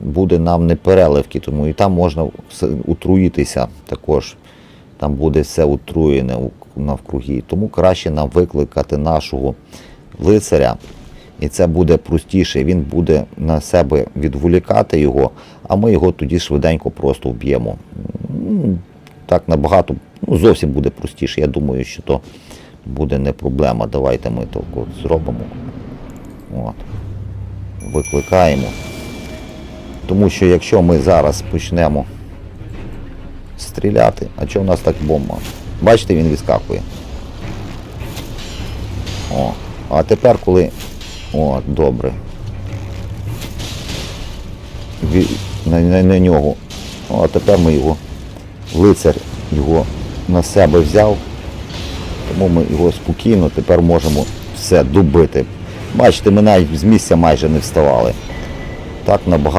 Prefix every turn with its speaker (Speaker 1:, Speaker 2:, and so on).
Speaker 1: буде нам не переливки, тому і там можна утруїтися також. Там буде все утруєне навкруги. Тому краще нам викликати нашого лицаря, і це буде простіше. Він буде на себе відволікати його, а ми його тоді швиденько просто вб'ємо. Так набагато, ну зовсім буде простіше. Я думаю, що то буде не проблема. Давайте ми так зробимо. От. Викликаємо. Тому що якщо ми зараз почнемо стріляти, а що у нас так бомба? Бачите, він відскакує. О, а тепер коли. О, добре. Ві- На, на, на нього. О, а тепер ми його. Лицар його на себе взяв. Тому ми його спокійно тепер можемо все добити. Бачите, ми навіть з місця майже не вставали. Так набагато.